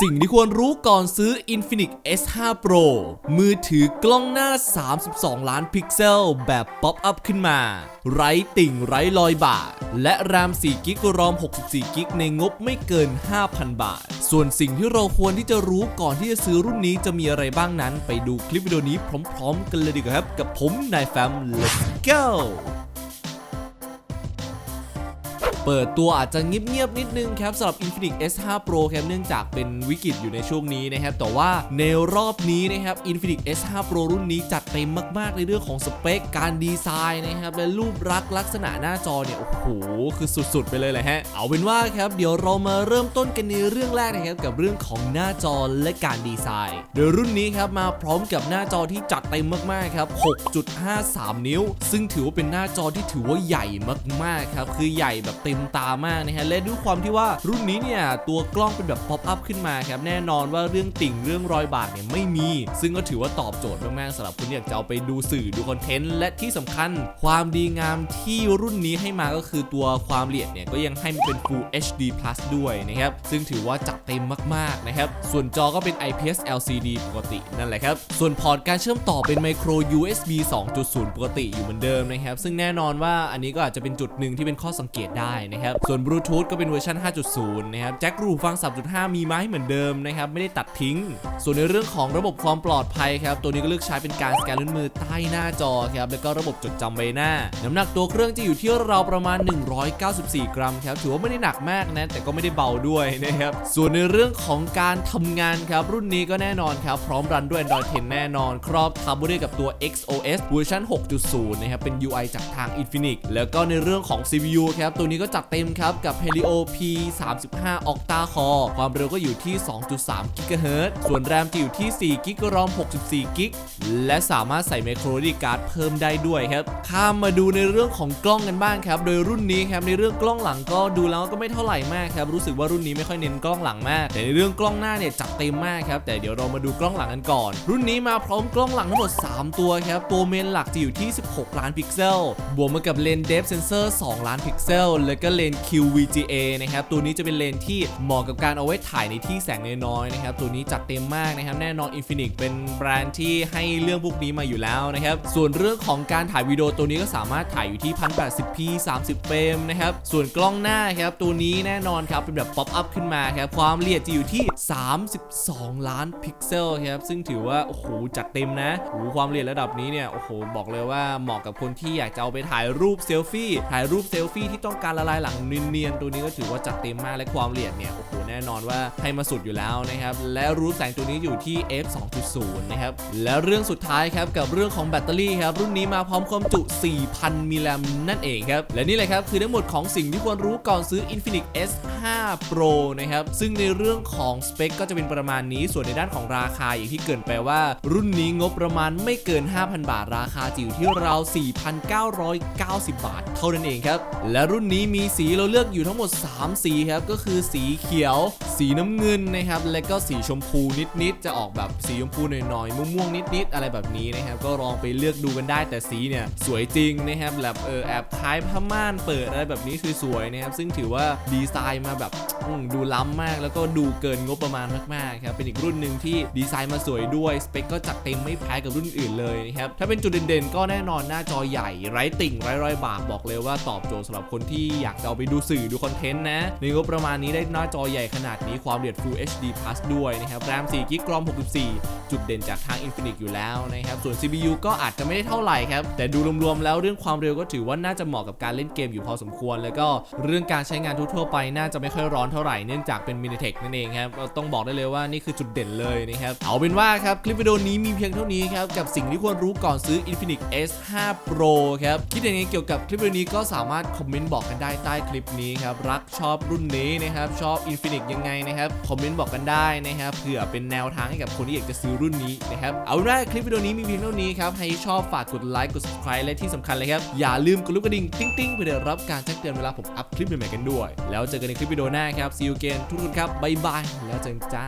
สิ่งที่ควรรู้ก่อนซื้อ Infinix S5 Pro มือถือกล้องหน้า 32 ล้านพิกเซล แบบป๊อปอัพขึ้นมา ไร้ติ่งไร้รอยบาท และแรม4กิกรอม 64กิกในงบไม่เกิน 5,000 บาท ส่วนสิ่งที่เราควรที่จะรู้ก่อนที่จะซื้อรุ่นนี้จะมีอะไรบ้างนั้น ไปดูคลิปวิดีโอนี้พร้อม ๆ กันเลยดีกว่าครับ กับผมนายแฟม let's go เปิดตัวอาจจะเงียบๆนิดนึงครับสำหรับ Infinix S5 Pro ครับเนื่องจากเป็นวิกฤตอยู่ในช่วงนี้นะครับแต่ว่าในรอบนี้นะครับ Infinix S5 Pro รุ่นนี้จัดเต็มมากๆในเรื่องของสเปคการดีไซน์นะครับและรูปลักษณ์ลักษณะหน้าจอเนี่ยโอ้โหคือสุดๆ ไปเลยแหละฮะเอาเป็นว่าครับเดี๋ยวเรามาเริ่มต้นกันในเรื่องแรกนะครับกับเรื่องของหน้าจอและการดีไซน์ โดยรุ่นนี้ครับมาพร้อมกับหน้าจอที่จัดเต็มมากๆครับ6.53 นิ้ว ซึ่งถือว่าเป็นหน้าจอที่ถือว่าใหญ่มากๆครับคือใหญ่แบบเต็มตามากนะฮะและด้วยความที่ว่ารุ่นนี้เนี่ยตัวกล้องเป็นแบบป๊อปอัพขึ้นมาครับแน่นอนว่าเรื่องติ่งเรื่องรอยบากเนี่ยไม่มี ซึ่งก็ถือว่าตอบโจทย์มากๆสำหรับคนที่อยากจะเอาไปดูสื่อดูคอนเทนต์และที่สำคัญ ความดีงามที่รุ่นนี้ให้มาก็คือตัวความละเอียดเนี่ยก็ยังให้มันเป็น Full HD Plus ด้วยนะครับซึ่งถือว่าจัดเต็มมากๆนะครับส่วนจอก็เป็น IPS LCD ปกตินั่นแหละครับส่วนพอร์ตการเชื่อมต่อเป็น Micro USB 2.0 ปกติอยู่เหมือนเดิมนะครับซึ่งแน่นอนว่าอันนี้ก็อาจจะเป็นจุดหนึ่งที่เป็นข้อสังเกตได้นะครับ ส่วนบลูทูธก็เป็นเวอร์ชัน5.0 นะครับ แจ็ครูฟัง 3.5 มีมาให้เหมือนเดิมนะครับ ไม่ได้ตัดทิ้ง ส่วนในเรื่องของระบบความปลอดภัยครับ ตัวนี้ก็เลือกใช้เป็นการสแกนนิ้วมือใต้หน้าจอครับ แล้วก็ระบบจดจำใบหน้า น้ำหนักตัวเครื่องจะอยู่ที่ราวประมาณ 194 กรัมครับ ถือว่าไม่ได้หนักมากนะ แต่ก็ไม่ได้เบาด้วยนะครับ ส่วนในเรื่องของการทำงานครับ รุ่นนี้ก็แน่นอนครับ พร้อมรันด้วย Android 10 แน่นอน ครอบทับด้วยกับตัว XOS เวอร์ชัน6.0 นะครับ เป็น UI จากทาง Infinix แล้วก็ในเรื่องของ CPU ครับ ตัวนี้ก็จัดเต็มครับ กับ Helio P35 Octa Core ความเร็วก็อยู่ที่ 2.3 GHz ส่วนแรมจะอยู่ที่ 4 g b รอม 64 g b และสามารถใส่ micro SD card เพิ่มได้ด้วยครับ ข้ามมาดูในเรื่องของกล้องกันบ้างครับ โดยรุ่นนี้ครับ ในเรื่องกล้องหลังก็ดูแล้วก็ไม่เท่าไหร่มากครับ รู้สึกว่ารุ่นนี้ไม่ค่อยเน้นกล้องหลังมาก แต่ในเรื่องกล้องหน้าเนี่ยจัดเต็มมากครับ แต่เดี๋ยวเรามาดูกล้องหลังกันก่อน รุ่นนี้มาพร้อมกล้องหลังทั้งหมด 3 ตัวครับ ตัวเมนหลักจะอยู่ที่ 16 ล้านพิกเซล บวกมากับเลนส์ depth sensor 2ล้านพิกเซล แล้วก็เลน QVGA นะครับตัวนี้จะเป็นเลนที่เหมาะกับการเอาไว้ถ่ายในที่แสงน้อยๆนะครับตัวนี้จัดเต็มมากนะครับแน่นอน Infinix เป็นแบรนด์ที่ให้เรื่องพวกนี้มาอยู่แล้วนะครับส่วนเรื่องของการถ่ายวิดีโอตัวนี้ก็สามารถถ่ายอยู่ที่ 1080p 30เฟรมนะครับส่วนกล้องหน้าครับตัวนี้แน่นอนครับเป็นแบบป๊อปอัพขึ้นมาครับความละเอียดจะอยู่ที่ 32 ล้านพิกเซลครับซึ่งถือว่าโอ้โหจัดเต็มนะโอ้โหความละเอียดระดับนี้เนี่ยโอ้โหบอกเลยว่าเหมาะกับคนที่อยากจะเอาไปถ่ายรูปเซลฟี่ถ่ายรูปเซลฟี่ที่ต้องการละลายหลังเนียนๆตัวนี้ก็ถือว่าจัดเต็มมากและความละเอียดเนี่ยโอ้โห แน่นอนว่าให้มาสุดอยู่แล้วนะครับ และรูปแสงตัวนี้อยู่ที่ f 2.0 นะครับ และเรื่องสุดท้ายครับกับเรื่องของแบตเตอรี่ครับ รุ่นนี้มาพร้อมความจุ 4,000 มิลลิแอมนั่นเองครับ และนี่แหละครับ คือทั้งหมดของสิ่งที่ควรรู้ก่อนซื้อ Infinix S5 Pro นะครับ ซึ่งในเรื่องของสเปคก็จะเป็นประมาณนี้ ส่วนในด้านของราคาอย่างที่เกินไปว่า รุ่นนี้งบประมาณไม่เกิน 5,000 บาท ราคาจะอยู่ที่ราว4,990 บาท เท่านั้นเองครับ และรุ่นนี้มีสีเราเลือกอยู่ทั้งหมด 3 สีครับ ก็คือสีเขียวสีน้ำเงินนะครับ และก็สีชมพูนิดๆ จะออกแบบสีชมพูหน่อยๆ ม่วงๆ นิดๆ อะไรแบบนี้นะครับ ก็ลองไปเลือกดูกันได้แต่สีเนี่ยสวยจริงนะครับแบบเออแอบคล้ายผ้าม่านเปิดอะไรแบบนี้สวยๆนะครับ ซึ่งถือว่าดีไซน์มาแบบดูล้ำมาก แล้วก็ดูเกินงบประมาณมากๆครับ เป็นอีกรุ่นหนึ่งที่ดีไซน์มาสวยด้วย สเปคก็จัดเต็มไม่แพ้กับรุ่นอื่นเลยนะครับ ถ้าเป็นจุดเด่นๆ ก็แน่นอนหน้าจอใหญ่ไร้ติ่งไร้รอยบากบอกเลยว่าตอบโจทย์สำหรับคนที่อยากจะเอาไปดูสื่อดูคอนเทนต์นะในงบประมาณนี้ได้หน้าจอใหญ่ขนาดนี้ความละเอียด Full HD Plus ด้วยนะครับแรม4 g b รอม 64จุดเด่นจากทาง Infinix อยู่แล้วนะครับส่วน CPU ก็อาจจะไม่ได้เท่าไหร่ครับ แต่ดูรวมๆแล้วเรื่องความเร็วก็ถือว่าน่าจะเหมาะกับการเล่นเกมอยู่พอสมควร แล้วก็เรื่องการใช้งานทั่วๆไปน่าจะไม่ค่อยร้อนเท่าไหร่เนื่องจากเป็น Minitech นั่นเองครับต้องบอกได้เลยว่านี่คือจุดเด่นเลยนะครับเอาเป็นว่าครับคลิปวิดีโอนี้มีเพียงเท่านี้ครับกับสิ่งที่ควรรู้ก่อนซื้อ Infinix S5 Pro ครับคิดยังไงเกี่ยวกับคลิปวิดีโอนี้ก็สามารถคอมเมนต์บอกกันได้ใต้คลิปนี้ครับรักชอบรุ่นนี้นะครับชอบ Infinix ยังไงนะครับคอมเมนต์บอกกันได้นะครับเผื่อเป็นแนวทางให้กับคนที่อยากจะซื้อรุ่นนี้นะครับ เอาละคลิปวิดีโอนี้มีเพียงเท่านี้ครับ ให้ชอบฝากกดไลค์กด subscribe และที่สำคัญเลยครับ อย่าลืมกดลูกกระดิ่งติ๊งติ๊งเพื่อได้รับการแจ้งเตือนเวลาผมอัพคลิปใหม่ๆกันด้วย แล้วเจอกันในคลิปวิดีโอหน้าครับ see you again ทุกคนครับบ๊ายบายแล้วเจอกันจ้า